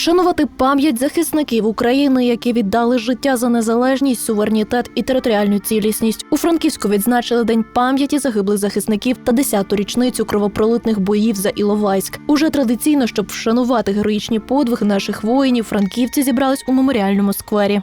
Вшанувати пам'ять захисників України, які віддали життя за незалежність, суверенітет і територіальну цілісність. У Франківську відзначили День пам'яті загиблих захисників та 10-ту річницю кровопролитних боїв за Іловайськ. Уже традиційно, щоб вшанувати героїчні подвиги наших воїнів, франківці зібрались у меморіальному сквері.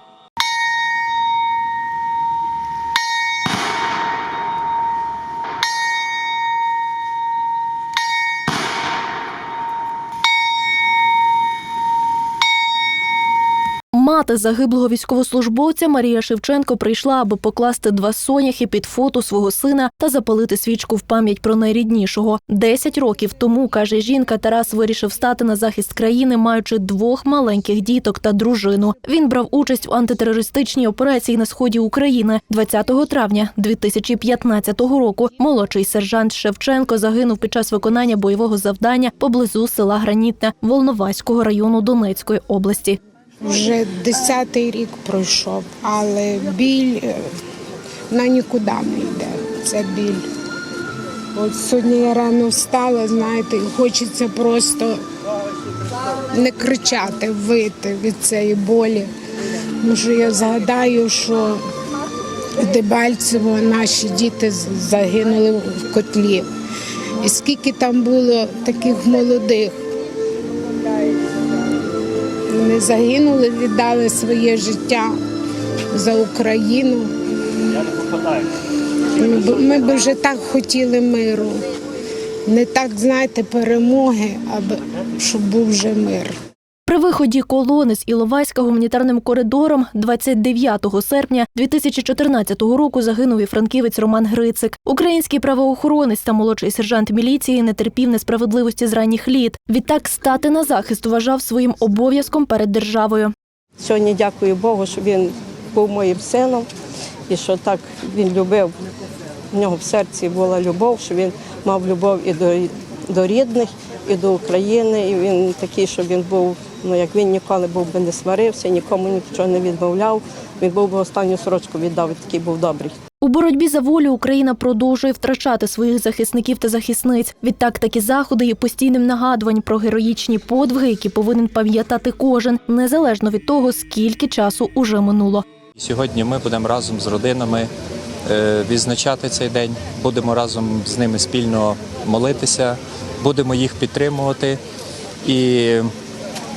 Мати загиблого військовослужбовця Марія Шевченко прийшла, аби покласти два соняхи під фото свого сина та запалити свічку в пам'ять про найріднішого. Десять років тому каже жінка, Тарас вирішив стати на захист країни, маючи двох маленьких діток та дружину. Він брав участь в антитерористичній операції на сході України 20 травня 2015 року. Молодший сержант Шевченко загинув під час виконання бойового завдання поблизу села Гранітне Волноваського району Донецької області. Вже десятий рік пройшов, але біль е, вона нікуди не йде. Це біль. От сьогодні я рано встала, знаєте, і хочеться просто не кричати, вити від цієї болі. Тому я згадаю, що в Дебальцево наші діти загинули в котлі. І скільки там було таких молодих. Вони загинули, віддали своє життя за Україну. Ми б, ми б вже так хотіли миру. Не так, знаєте, перемоги, аби щоб був вже мир. При виході колони з Іловайська гуманітарним коридором 29 серпня 2014 року загинув і франківець Роман Грицик. Український правоохоронець та молодший сержант міліції не терпів несправедливості з ранніх літ. Відтак стати на захист вважав своїм обов'язком перед державою. Сьогодні дякую Богу, що він був моїм сином і що так він любив. В нього в серці була любов, що він мав любов і до, до рідних, і до України. І він такий, що він був, ну як він ніколи був би не сварився, нікому нічого не відмовляв. Він був би останню сорочку віддав, і такий був добрий. У боротьбі за волю Україна продовжує втрачати своїх захисників та захисниць. Відтак такі заходи є постійним нагадуванням про героїчні подвиги, які повинен пам'ятати кожен, незалежно від того, скільки часу уже минуло. Сьогодні ми будемо разом з родинами відзначати цей день, будемо разом з ними спільно молитися, будемо їх підтримувати. І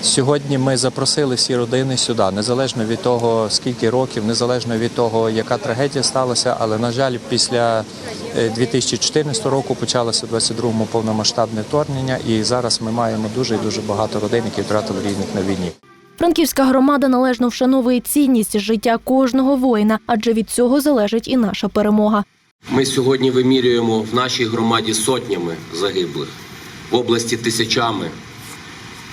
сьогодні ми запросили всі родини сюди, незалежно від того, скільки років, незалежно від того, яка трагедія сталася. Але, на жаль, після е, 2014 року почалося в 22-му повномасштабне вторгнення, і зараз ми маємо дуже і дуже багато родин, які втратили рідних на війні. Франківська громада належно вшановує цінність життя кожного воїна, адже від цього залежить і наша перемога. Ми сьогодні вимірюємо в нашій громаді сотнями загиблих, в області тисячами,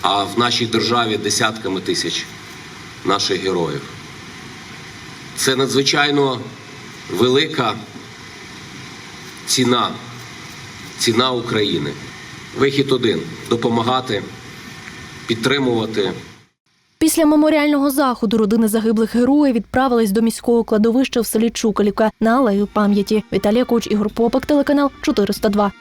а в нашій державі десятками тисяч наших героїв. Це надзвичайно велика ціна, ціна України. Вихід один допомагати, підтримувати. Після меморіального заходу родини загиблих героїв відправились до міського кладовища в селі Чукалівка на алею пам'яті. Віталія Коч, Ігор Попак, телеканал 402.